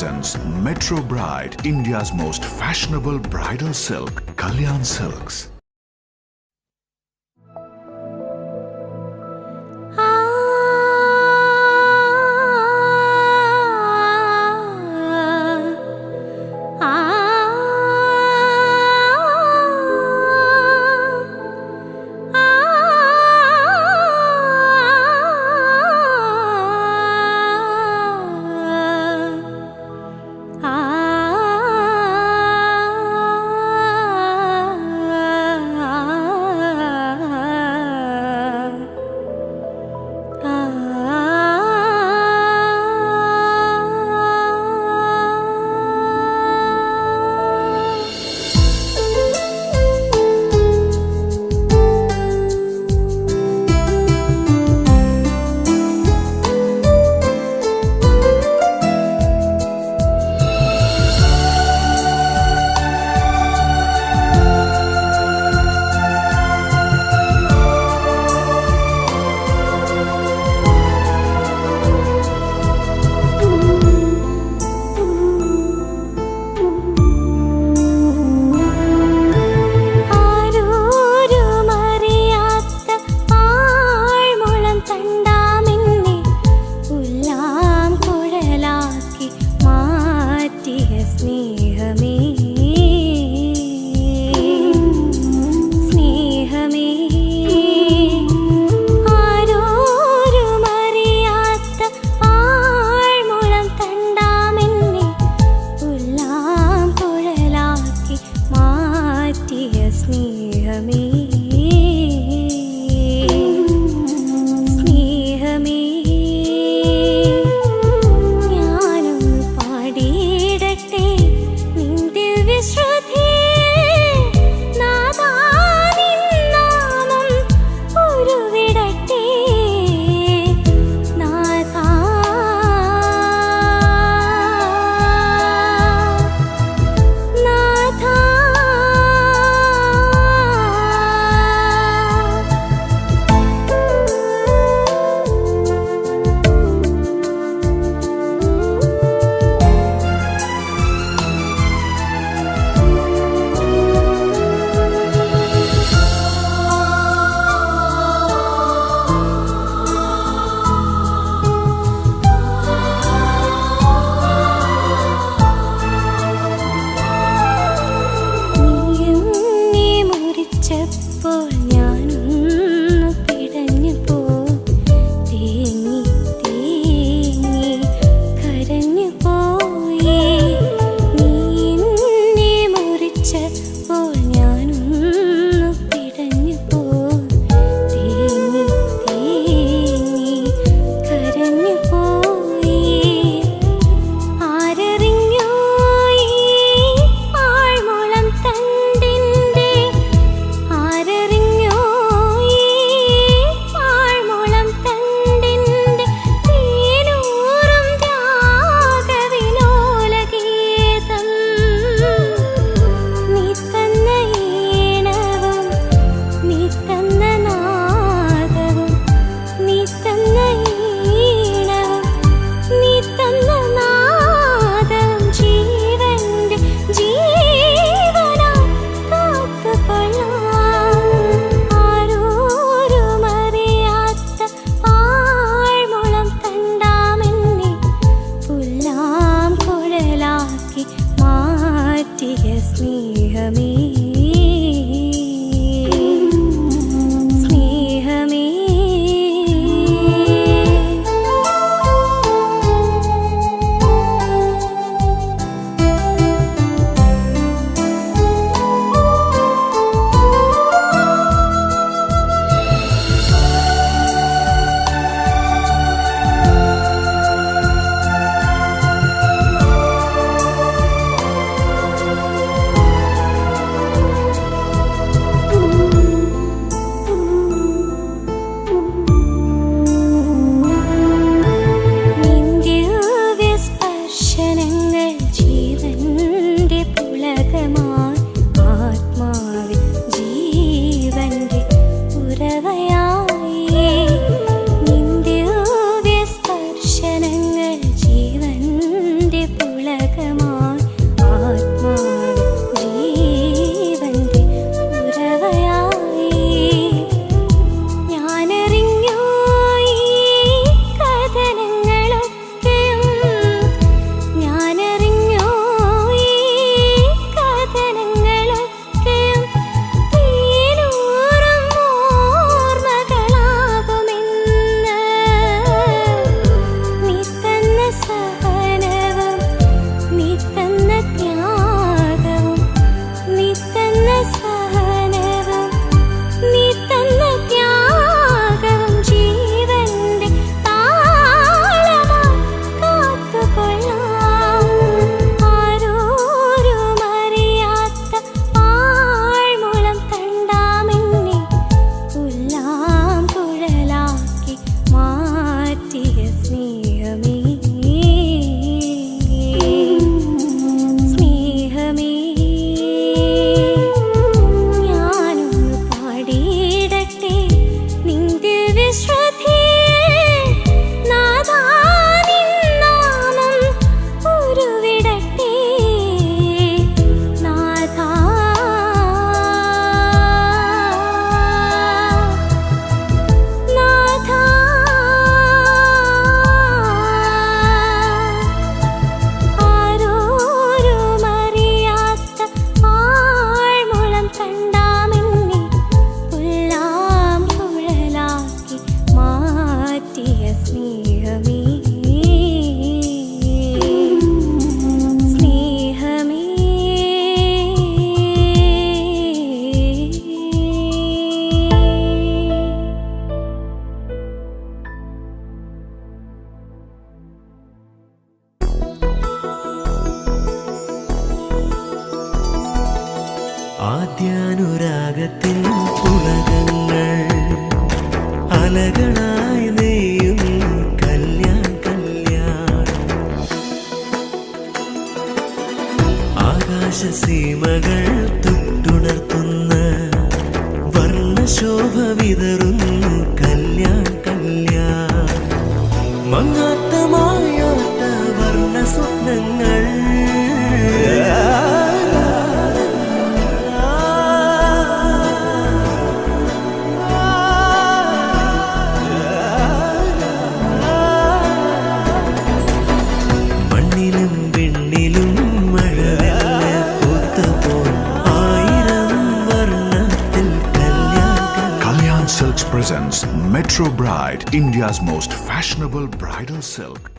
presents Metro Bride, India's most fashionable bridal silk, Kalyan Silks. ആകാശസീമകൾ തൊട്ടുണർത്തുന്ന വർണശോഭ വിതറുന്നു Kalyan Kalyan മങ്ങാത്ത Metro Bride, India's most fashionable bridal silk.